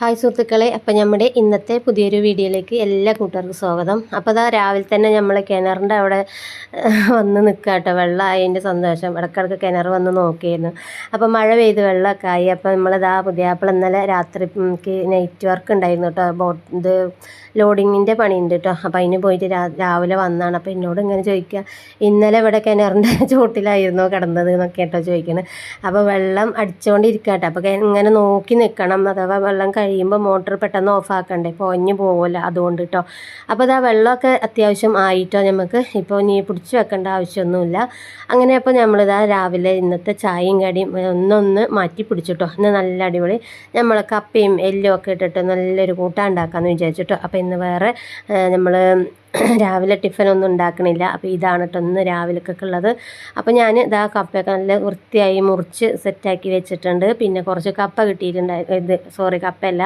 Hi സുഹൃത്തുക്കളെ അപ്പം നമ്മുടെ ഇന്നത്തെ പുതിയൊരു വീഡിയോയിലേക്ക് എല്ലാ കൂട്ടുകാർക്കും സ്വാഗതം. അപ്പോൾ അതാ രാവിലെ തന്നെ നമ്മൾ കിണറിന്റെ അവിടെ വന്ന് നിൽക്കുക കേട്ടോ. വെള്ളം അതിന്റെ സന്തോഷം. ഇടക്കിടക്ക് കിണർ വന്ന് നോക്കിയിരുന്നു. അപ്പോൾ മഴ പെയ്ത് വെള്ളമൊക്കെ ആയി. അപ്പോൾ നമ്മളിതാ പുതിയാപ്പിൾ ഇന്നലെ രാത്രി എനിക്ക് നൈറ്റ് വർക്ക് ഉണ്ടായിരുന്നു കേട്ടോ. ബോട്ട് ഇത് ലോഡിങ്ങിന്റെ പണിയുണ്ട് കേട്ടോ. അപ്പോൾ അതിന് പോയിട്ട് രാവിലെ വന്നാണ്. അപ്പോൾ എന്നോട് ഇങ്ങനെ ചോദിക്കുക ഇന്നലെ ഇവിടെ കിണറിന്റെ ചോട്ടിലായിരുന്നോ കിടന്നത്? എന്നൊക്കെ കേട്ടോ ചോദിക്കുന്നത് അപ്പോൾ വെള്ളം അടിച്ചുകൊണ്ടിരിക്കുക കേട്ടോ. അപ്പോൾ ഇങ്ങനെ നോക്കി നിൽക്കണം. അഥവാ വെള്ളം കഴിയുമ്പോൾ മോട്ടർ പെട്ടെന്ന് ഓഫാക്കണ്ടേ പൊഞ്ഞു പോകുമല്ലോ അതുകൊണ്ട് കേട്ടോ അപ്പോൾ ഇതാ വെള്ളമൊക്കെ അത്യാവശ്യം ആയിട്ടോ നമുക്ക് ഇപ്പോൾ നീ പിടിച്ച് വെക്കേണ്ട ആവശ്യമൊന്നുമില്ല. അങ്ങനെ അപ്പോൾ നമ്മളിതാ രാവിലെ ഇന്നത്തെ ചായയും കടിയും ഒന്നൊന്ന് മാറ്റി പിടിച്ചിട്ടോ ഇന്ന് നല്ല അടിപൊളി. നമ്മൾ കപ്പയും എല്ലും ഒക്കെ ഇട്ടിട്ട് നല്ലൊരു കൂട്ടാൻ ഉണ്ടാക്കാമെന്ന് വിചാരിച്ചിട്ടോ അപ്പോൾ ഇന്ന് വേറെ നമ്മൾ രാവിലെ ടിഫിനൊന്നും ഉണ്ടാക്കണില്ല. അപ്പോൾ ഇതാണ് കേട്ടോ ഇന്ന് രാവിലേക്കൊക്കെ ഉള്ളത്. അപ്പോൾ ഞാൻ ഇതാ കപ്പയൊക്കെ നല്ല വൃത്തിയായി മുറിച്ച് സെറ്റാക്കി വെച്ചിട്ടുണ്ട്. പിന്നെ കുറച്ച് കപ്പ കിട്ടിയിട്ടുണ്ടായി ഇത് സോറി കപ്പയല്ല.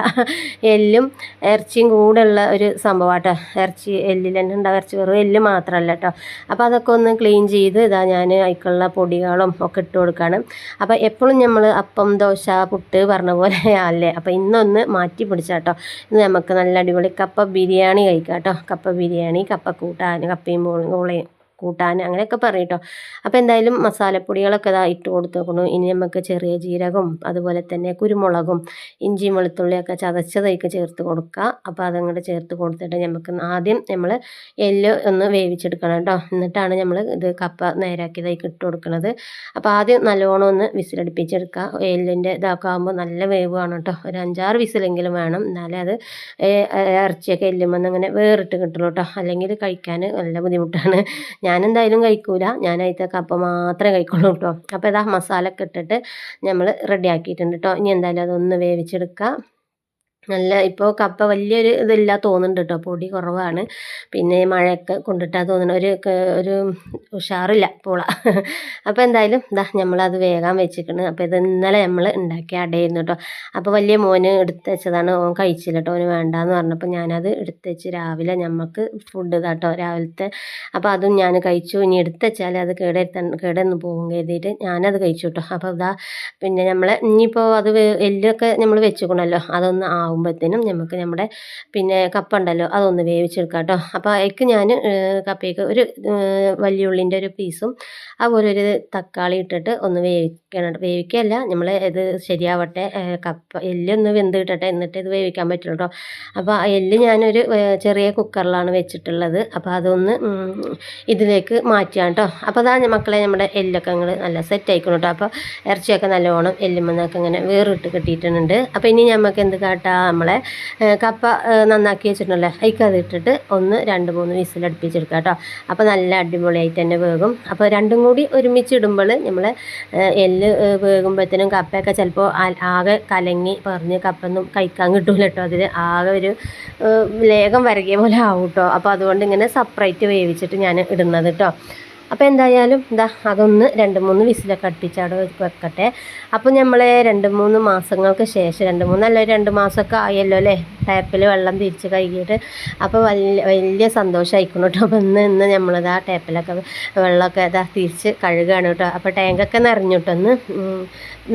എല്ലും ഇറച്ചിയും കൂടെ ഉള്ള ഒരു സംഭവമാട്ടോ ഇറച്ചി എല്ലിൽ തന്നെ ഉണ്ടാവും ഇറച്ചി വെറും എല്ല് മാത്രമല്ല കേട്ടോ അപ്പോൾ അതൊക്കെ ഒന്ന് ക്ലീൻ ചെയ്ത് ഇതാ ഞാൻ അതിക്കുള്ള പൊടികളും ഒക്കെ ഇട്ട് കൊടുക്കുകയാണ് അപ്പോൾ എപ്പോഴും നമ്മൾ അപ്പം ദോശ പുട്ട് പറഞ്ഞ പോലെ അല്ലേ? അപ്പോൾ ഇന്നൊന്ന് മാറ്റി പിടിച്ചാട്ടോ. ഇന്ന് നമുക്ക് നല്ല അടിപൊളി കപ്പ ബിരിയാണി കഴിക്കാം കേട്ടോ കപ്പ ബിരിയാണി. കപ്പ കൂട്ടാൻ കപ്പയും മുളയും കൂട്ടാൻ അങ്ങനെയൊക്കെ പറയും കേട്ടോ അപ്പോൾ എന്തായാലും മസാലപ്പൊടികളൊക്കെ ഇതാ ഇട്ട് കൊടുത്തേക്കണു. ഇനി നമുക്ക് ചെറിയ ജീരകവും അതുപോലെ തന്നെ കുരുമുളകും ഇഞ്ചിയും വെളുത്തുള്ളിയൊക്കെ ചതച്ചതൊക്കെ ചേർത്ത് കൊടുക്കുക അപ്പോൾ അതങ്ങോട്ട് ചേർത്ത് കൊടുത്തിട്ട് നമുക്ക് ആദ്യം നമ്മൾ എല്ല് ഒന്ന് വേവിച്ചെടുക്കണം കേട്ടോ എന്നിട്ടാണ് നമ്മൾ ഇത് കപ്പ നേരാക്കിയതായി ഇട്ട് കൊടുക്കുന്നത് അപ്പോൾ ആദ്യം നല്ലോണം ഒന്ന് വിസിലടുപ്പിച്ചെടുക്കുക എല്ലിന്റെ ഇതൊക്കെ ആകുമ്പോൾ നല്ല വേവാണ് കേട്ടോ ഒരു അഞ്ചാറ് വിസിലെങ്കിലും വേണം. എന്നാലേ അത് ഇറച്ചിയൊക്കെ എല്ലുമെന്ന് അങ്ങനെ വേറിട്ട് കിട്ടുള്ളൂ കേട്ടോ അല്ലെങ്കിൽ കഴിക്കാൻ നല്ല ബുദ്ധിമുട്ടാണ്. ഞാനെന്തായാലും കഴിക്കൂല. ഞാൻ അതിലത്തെ കപ്പ മാത്രമേ കഴിക്കുള്ളൂ കേട്ടോ അപ്പോൾ ഇതാ മസാല ഒക്കെ ഇട്ടിട്ട് നമ്മൾ റെഡി ആക്കിയിട്ടുണ്ട് കേട്ടോ ഇനി എന്തായാലും അതൊന്ന് വേവിച്ചെടുക്കുക നല്ല ഇപ്പോൾ കപ്പ വലിയൊരു ഇതില്ല തോന്നുന്നുണ്ട് കേട്ടോ പൊടി കുറവാണ്. പിന്നെ മഴയൊക്കെ കൊണ്ടിട്ടാ തോന്നുന്നു. ഒരു ഒരു ഉഷാറില്ല പൂള. അപ്പോൾ എന്തായാലും ഇതാ നമ്മളത് വേഗം വെച്ചിട്ടുണ്ട് അപ്പോൾ ഇത് ഇന്നലെ നമ്മൾ ഉണ്ടാക്കിയ അടയായിരുന്നു കേട്ടോ അപ്പോൾ വലിയ മോന് എടുത്ത് വെച്ചതാണ്. ഓൻ കഴിച്ചില്ല കേട്ടോ ഓന് വേണ്ടാന്ന് പറഞ്ഞപ്പോൾ ഞാനത് എടുത്ത് വെച്ച് രാവിലെ നമുക്ക് ഫുഡ് ഇതാട്ടോ രാവിലത്തെ അപ്പോൾ അതും ഞാൻ കഴിച്ചു. ഇനി എടുത്ത് വെച്ചാൽ അത് കേടെടുത്ത കേടെന്ന് പോകും കരുതിയിട്ട് ഞാനത് കഴിച്ചു കേട്ടോ അപ്പോൾ ഇതാ പിന്നെ നമ്മളെ ഇനിയിപ്പോൾ അത് എല്ലൊക്കെ നമ്മൾ വെച്ചുകൊണ്ടല്ലോ അതൊന്ന് ആവുമ്പോഴത്തേനും നമുക്ക് നമ്മുടെ പിന്നെ കപ്പ ഉണ്ടല്ലോ അതൊന്ന് വേവിച്ചെടുക്കാം കേട്ടോ അപ്പോൾ അതിക്ക് ഞാൻ കപ്പയ്ക്ക് ഒരു വലിയുള്ളിന്റെ ഒരു പീസും അതുപോലെ ഒരു തക്കാളി ഇട്ടിട്ട് ഒന്ന് വേവിക്കണം വേവിക്കുകയല്ല നമ്മൾ ഇത് ശരിയാവട്ടെ കപ്പ എല്ലൊന്ന് വെന്ത് കിട്ടട്ടെ എന്നിട്ട് ഇത് വേവിക്കാൻ പറ്റുള്ളൂ കേട്ടോ അപ്പോൾ എല്ല് ഞാനൊരു ചെറിയ കുക്കറിലാണ് വെച്ചിട്ടുള്ളത്. അപ്പോൾ അതൊന്ന് ഇതിലേക്ക് മാറ്റിയാണ് കേട്ടോ അപ്പോൾ അതാ മക്കളെ നമ്മുടെ എല്ലൊക്കെ നിങ്ങൾ നല്ല സെറ്റ് ആയിക്കണം കേട്ടോ അപ്പോൾ ഇറച്ചിയൊക്കെ നല്ലോണം എല്ലുമെന്നൊക്കെ ഇങ്ങനെ വേറിട്ട് കിട്ടിയിട്ടുണ്ട്. അപ്പോൾ ഇനി നമുക്ക് എന്ത് കാട്ടാം? നമ്മളെ കപ്പ നന്നാക്കി വെച്ചിട്ടുണ്ടല്ലോ? അതിക്കതിട്ടിട്ട് അത് ഒന്ന് രണ്ട് മൂന്ന് വിസിൽ അടുപ്പിച്ചെടുക്കാം കേട്ടോ. അപ്പോൾ നല്ല അടിപൊളിയായിട്ട് തന്നെ വേകും. അപ്പോൾ രണ്ടും കൂടി ഒരുമിച്ച് ഇടുമ്പോൾ നമ്മൾ എല്ല് വേകുമ്പോഴത്തേനും കപ്പയൊക്കെ ചിലപ്പോൾ ആകെ കലങ്ങി പറഞ്ഞ് കപ്പൊന്നും കഴിക്കാൻ കിട്ടൂല കേട്ടോ. അതിൽ ആകെ ഒരു ലേഖം വരകിയ പോലെ ആവും കേട്ടോ. അപ്പോൾ അതുകൊണ്ട് ഇങ്ങനെ സെപ്പറേറ്റ് വേവിച്ചിട്ട് ഞാൻ ഇടുന്നത് കേട്ടോ. അപ്പോൾ എന്തായാലും ഇതാ അതൊന്ന് രണ്ട് മൂന്ന് വിസിലൊക്കെ അടുപ്പിച്ച് അവിടെ വെക്കട്ടെ. അപ്പോൾ നമ്മൾ രണ്ട് മൂന്ന് മാസങ്ങൾക്ക് ശേഷം രണ്ട് മൂന്നല്ല രണ്ട് മാസമൊക്കെ ആയല്ലോ അല്ലേ? ടാപ്പിൽ വെള്ളം തിരിച്ച് കഴുകിയിട്ട്. അപ്പോൾ വലിയ വലിയ സന്തോഷമായിരിക്കണം കേട്ടോ. അപ്പോൾ ഇന്ന് ഇന്ന് നമ്മളിത് ആ ടാപ്പിലൊക്കെ വെള്ളമൊക്കെ ഇതാ തിരിച്ച് കഴുകുകയാണ് കേട്ടോ. അപ്പോൾ ടാങ്കൊക്കെ നിറഞ്ഞു കേട്ടോ ഒന്ന്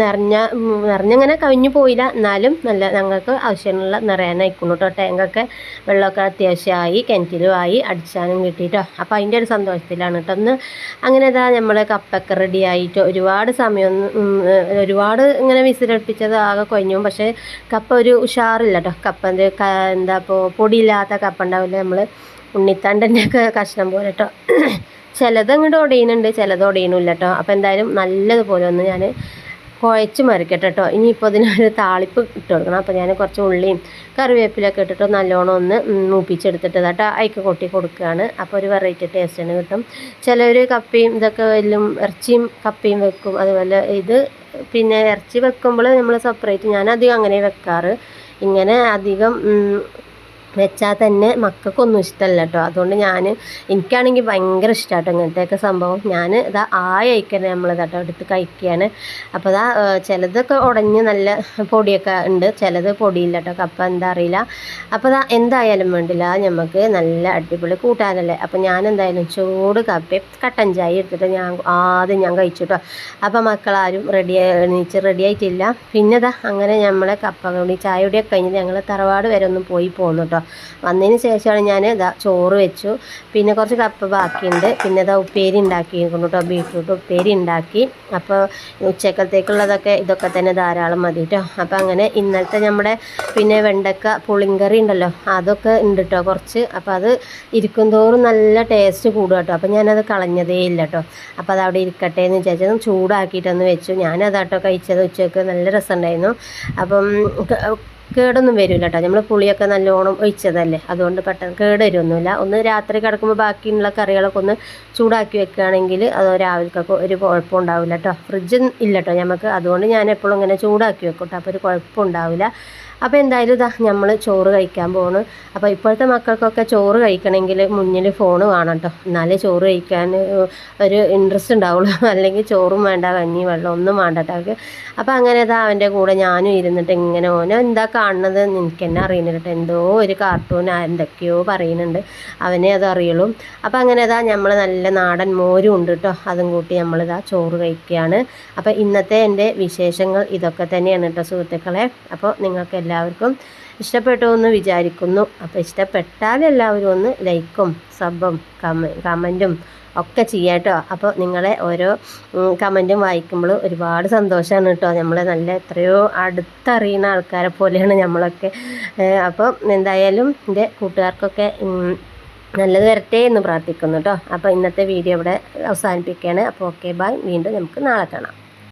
നിറഞ്ഞ നിറഞ്ഞങ്ങനെ കവിഞ്ഞു പോയില്ല. എന്നാലും നല്ല ഞങ്ങൾക്ക് ആവശ്യമുള്ള നിറയാനായിക്കണം കേട്ടോ. ടാങ്കൊക്കെ വെള്ളമൊക്കെ അത്യാവശ്യമായി കിണറ്റിലും ആയി അടിച്ചാനും കിട്ടിയിട്ടോ അപ്പോൾ അതിന്റെ ഒരു സന്തോഷത്തിലാണ് കേട്ടോ ഒന്ന് അങ്ങനെ ഇതാ നമ്മൾ കപ്പൊക്കെ റെഡി ആയിട്ട് ഒരുപാട് സമയം ഒരുപാട് ഇങ്ങനെ വിസിലടുപ്പിച്ചത് ആകെ കൊഞ്ഞു പക്ഷേ കപ്പ ഒരു ഉഷാറില്ല കേട്ടോ കപ്പ എന്ത് ഇപ്പോൾ പൊടിയില്ലാത്ത കപ്പ ഉണ്ടാവില്ല. നമ്മൾ ഉണ്ണിത്തണ്ടിന്റെ ഒക്കെ കഷ്ണം പോലെ കേട്ടോ ചിലത് അങ്ങോട്ട് ഒടിയുന്നുണ്ട് ചിലത് ഒടിയണില്ല കേട്ടോ അപ്പോൾ എന്തായാലും നല്ലതുപോലെ ഒന്ന് ഞാൻ കുഴച്ച് മറിക്കട്ടെ കേട്ടോ ഇനിയിപ്പോൾ അതിനൊരു താളിപ്പ് ഇട്ട് കൊടുക്കണം. അപ്പോൾ ഞാൻ കുറച്ച് ഉള്ളിയും കറിവേപ്പിലൊക്കെ ഇട്ടിട്ട് നല്ലോണം ഒന്ന് മൂപ്പിച്ചെടുത്തിട്ട് കേട്ടോ അയക്ക് കൊട്ടി കൊടുക്കുകയാണ് അപ്പോൾ ഒരു വെറൈറ്റി ടേസ്റ്റിന് കിട്ടും. ചിലർ കപ്പയും ഇതൊക്കെ എല്ലാം ഇറച്ചിയും കപ്പയും വെക്കും. അതുപോലെ ഇത് പിന്നെ ഇറച്ചി വെക്കുമ്പോൾ നമ്മൾ സെപ്പറേറ്റ് ഞാൻ അധികം അങ്ങനെ വെക്കാറ്. ഇങ്ങനെ അധികം വെച്ചാൽ തന്നെ മക്കൾക്കൊന്നും ഇഷ്ടമല്ല കേട്ടോ അതുകൊണ്ട് ഞാൻ എനിക്കാണെങ്കിൽ ഭയങ്കര ഇഷ്ടമാട്ടോ ഇങ്ങനത്തെയൊക്കെ സംഭവം. ഞാൻ ഇതാ ആയിക്കന്നെ നമ്മൾ കേട്ടോ എടുത്ത് കഴിക്കുകയാണ് അപ്പോൾ ഇതാ ചിലതൊക്കെ ഉടഞ്ഞ് നല്ല പൊടിയൊക്കെ ഉണ്ട്. ചിലത് പൊടിയില്ല കേട്ടോ കപ്പ എന്താ അറിയില്ല. അപ്പോൾ ഇതാ എന്തായാലും വേണ്ടില്ല. നമുക്ക് നല്ല അടിപൊളി കൂട്ടാനല്ലേ. അപ്പോൾ ഞാൻ എന്തായാലും ചൂട് കപ്പയും കട്ടൻ ചായ എടുത്തിട്ട് ഞാൻ ആദ്യം ഞാൻ കഴിച്ചു കേട്ടോ അപ്പോൾ മക്കളാരും റെഡി എണീച്ച് റെഡി ആയിട്ടില്ല. പിന്നെ ഇതാ അങ്ങനെ നമ്മളെ കപ്പ കൂടി ചായ കൂടിയൊക്കെ കഴിഞ്ഞ് ഞങ്ങൾ തറവാട് വരെ ഒന്ന് പോയി പോന്നു കേട്ടോ വന്നതിന് ശേഷമാണ് ഞാൻ ഇതാ ചോറ് വെച്ചു. പിന്നെ കുറച്ച് കപ്പ ബാക്കിയുണ്ട്. പിന്നെ ഇതാ ഉപ്പേരി ഉണ്ടാക്കിയിരിക്കുന്നു കേട്ടോ ബീട്രൂട്ട് ഉപ്പേരി ഉണ്ടാക്കി. അപ്പോൾ ഉച്ചക്കത്തേക്കുള്ളതൊക്കെ ഇതൊക്കെ തന്നെ ധാരാളം മതി കേട്ടോ. അപ്പോൾ അങ്ങനെ ഇന്നലത്തെ നമ്മുടെ പിന്നെ വെണ്ടക്ക പുളിങ്കറി ഉണ്ടല്ലോ അതൊക്കെ ഉണ്ട് കേട്ടോ കുറച്ച്. അപ്പോൾ അത് ഇരിക്കും തോറും നല്ല ടേസ്റ്റ് കൂടും കേട്ടോ. അപ്പോൾ ഞാനത് കളഞ്ഞതേ ഇല്ല കേട്ടോ. അപ്പോൾ അത് അവിടെ ഇരിക്കട്ടെ എന്ന് വിചാരിച്ചത് ചൂടാക്കിയിട്ടൊന്ന് വെച്ചു. ഞാനതാട്ടോ കഴിച്ചത് ഉച്ചയ്ക്ക് നല്ല രസമുണ്ടായിരുന്നു. അപ്പം കേടൊന്നും വരില്ല കേട്ടോ നമ്മൾ പുളിയൊക്കെ നല്ലോണം ഒഴിച്ചതല്ലേ? അതുകൊണ്ട് പെട്ടെന്ന് കേട് വരുമൊന്നുമില്ല ഒന്ന് രാത്രി കിടക്കുമ്പോൾ ബാക്കിയുള്ള കറികളൊക്കെ ഒന്ന് ചൂടാക്കി വെക്കുകയാണെങ്കിൽ അത് രാവിലേക്കൊക്കെ ഒരു കുഴപ്പം ഉണ്ടാവില്ല കേട്ടോ ഫ്രിഡ്ജ് ഇല്ല കേട്ടോ നമുക്ക് അതുകൊണ്ട് ഞാൻ എപ്പോഴും ഇങ്ങനെ ചൂടാക്കി വെക്കും കേട്ടോ അപ്പോൾ ഒരു കുഴപ്പം ഉണ്ടാവില്ല അപ്പോൾ എന്തായാലും ഇതാ നമ്മൾ ചോറ് കഴിക്കാൻ പോകണം അപ്പോൾ ഇപ്പോഴത്തെ മക്കൾക്കൊക്കെ ചോറ് കഴിക്കണമെങ്കിൽ മുന്നിൽ ഫോൺ വേണം കേട്ടോ എന്നാലേ ചോറ് കഴിക്കാൻ ഒരു ഇൻട്രസ്റ്റ് ഉണ്ടാവുള്ളൂ. അല്ലെങ്കിൽ ചോറും വേണ്ട കഞ്ഞി വെള്ളം ഒന്നും വേണ്ട കേട്ടോ അപ്പോൾ അങ്ങനെ ഇതാ അവന്റെ കൂടെ ഞാനും ഇരുന്നിട്ട് ഇങ്ങനെ ഓനോ എന്താ കാണുന്നത് എനിക്ക് തന്നെ അറിയുന്നില്ല കേട്ടോ എന്തോ ഒരു കാർട്ടൂൺ എന്തൊക്കെയോ പറയുന്നുണ്ട്. അവനെ അത് അറിയുള്ളൂ. അപ്പോൾ അങ്ങനെ ഇതാ നമ്മൾ നല്ല നാടൻ മോരും ഉണ്ട് കേട്ടോ അതും കൂട്ടി നമ്മളിതാ ചോറ് കഴിക്കുകയാണ്. അപ്പോൾ ഇന്നത്തെ എന്റെ വിശേഷങ്ങൾ ഇതൊക്കെ തന്നെയാണ് കേട്ടോ സുഹൃത്തുക്കളെ. അപ്പോൾ നിങ്ങൾക്ക് എല്ലാവർക്കും ഇഷ്ടപ്പെട്ടു എന്ന് വിചാരിക്കുന്നു. അപ്പോൾ ഇഷ്ടപ്പെട്ടാൽ എല്ലാവരും ഒന്ന് ലൈക്കും സബും കമ കമന്റും ഒക്കെ ചെയ്യാം കേട്ടോ. അപ്പോൾ നിങ്ങളെ ഓരോ കമന്റും വായിക്കുമ്പോൾ ഒരുപാട് സന്തോഷമാണ് കേട്ടോ. നമ്മളെ നല്ല എത്രയോ അടുത്തറിയുന്ന ആൾക്കാരെ പോലെയാണ് നമ്മളൊക്കെ. അപ്പോൾ എന്തായാലും എന്റെ കൂട്ടുകാർക്കൊക്കെ നല്ലത് വരട്ടെ എന്ന് പ്രാർത്ഥിക്കുന്നു കേട്ടോ. അപ്പോൾ ഇന്നത്തെ വീഡിയോ ഇവിടെ അവസാനിപ്പിക്കുകയാണ്. അപ്പോൾ ഓക്കെ ബൈ. വീണ്ടും നമുക്ക് നാളെ കാണാം.